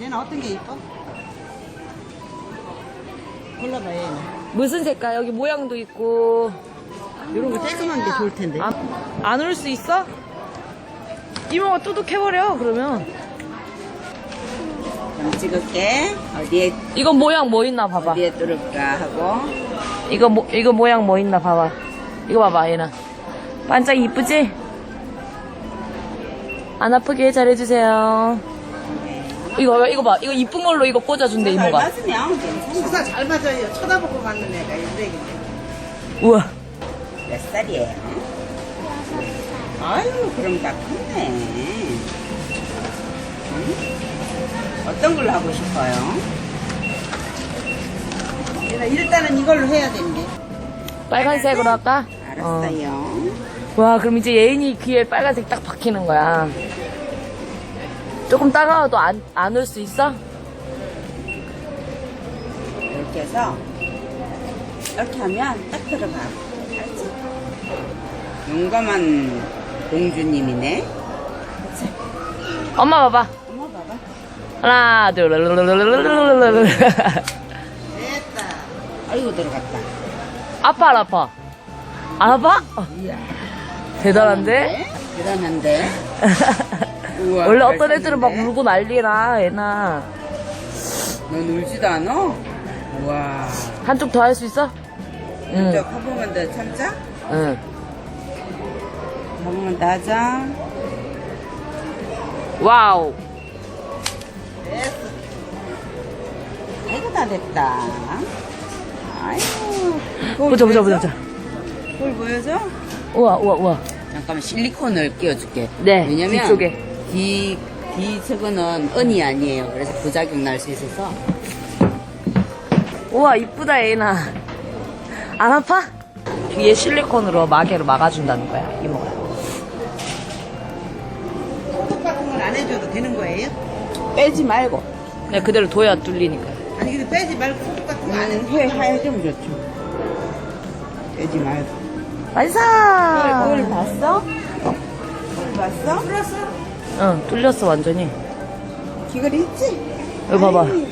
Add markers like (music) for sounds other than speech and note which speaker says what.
Speaker 1: 얘는 어떤 게 이뻐? 골라봐 얘는
Speaker 2: 무슨 색깔? 여기 모양도 있고.
Speaker 1: 이런 거 쬐끄만 게 좋을 텐데
Speaker 2: 아, 안올 수 있어? 이모가 뚜둑해버려, 그러면.
Speaker 1: 그럼 찍을게 어디에
Speaker 2: 이건 모양 뭐 있나 봐봐.
Speaker 1: 어디에 뚫을까 하고
Speaker 2: 이거 모, 이거 모양 뭐 있나 봐봐. 이거 봐봐, 얘는. 반짝 이쁘지? 안 아프게 잘해주세요. 이거 봐봐, 이거 봐. 이거 이쁜 걸로 이거 꽂아준대,
Speaker 1: 잘
Speaker 2: 이모가.
Speaker 1: 맞으면 괜찮아 수사 잘 맞아요 쳐다보고 맞는 애가 인생인데
Speaker 2: 우와.
Speaker 1: 몇 살이에요? 아유 그럼 다 컸네 응? 어떤 걸로 하고 싶어요? 얘는 일단은 이걸로 해야 되는데
Speaker 2: 빨간색으로 할까? 어.
Speaker 1: 알았어요
Speaker 2: 와, 그럼 이제 예인이 귀에 빨간색 딱 박히는 거야. 조금 따가워도 안, 안 올 수 있어?
Speaker 1: 이렇게 해서 이렇게 하면 딱 들어가 알지? 용감한 공주님이네
Speaker 2: 엄마 봐봐.
Speaker 1: 엄마 봐봐
Speaker 2: 하나, 둘,
Speaker 1: 됐다 아이고 들어갔다
Speaker 2: 아파, 안 아파? 안 아파? 어,
Speaker 1: 이야
Speaker 2: 대단한데?
Speaker 1: 대단한데 (laughs) 우와,
Speaker 2: 원래 어떤
Speaker 1: 잘
Speaker 2: 애들은 막? 울고 난리라, 애나.
Speaker 1: 넌 울지도 않아? 우와
Speaker 2: 한쪽 더 할 수 있어? 응,
Speaker 1: 저한 번만 더 참자
Speaker 2: 응.
Speaker 1: 한 번만 더 하자
Speaker 2: 와우.
Speaker 1: 아이고 다 됐다 아이고
Speaker 2: 보자, 보자, 보자,
Speaker 1: 보여줘?
Speaker 2: 보자.
Speaker 1: 거울 보여줘?
Speaker 2: 우와, 우와, 우와.
Speaker 1: 잠깐만 실리콘을 끼워줄게.
Speaker 2: 네,
Speaker 1: 왜냐면
Speaker 2: 뒤쪽에.
Speaker 1: 뒤, 뒤 저거는 은이 아니에요. 그래서 부작용 날 수 있어서.
Speaker 2: 우와, 이쁘다, 애나. 안 아파? 뒤에 실리콘으로 마개로 막아준다는 거야, 이모가.
Speaker 1: 같은 건안 해줘도 되는 거예요? 빼지 말고.
Speaker 2: 그냥 그대로 둬야 뚫리니까.
Speaker 1: 아니 근데 빼지 말고 소독 같은 거 안 해. 해 해주면 좋죠. 빼지 말고.
Speaker 2: 완사! 응, 뚫렸어, 완전히.
Speaker 1: 귀걸이 있지?
Speaker 2: 여기 봐봐.
Speaker 1: 아이,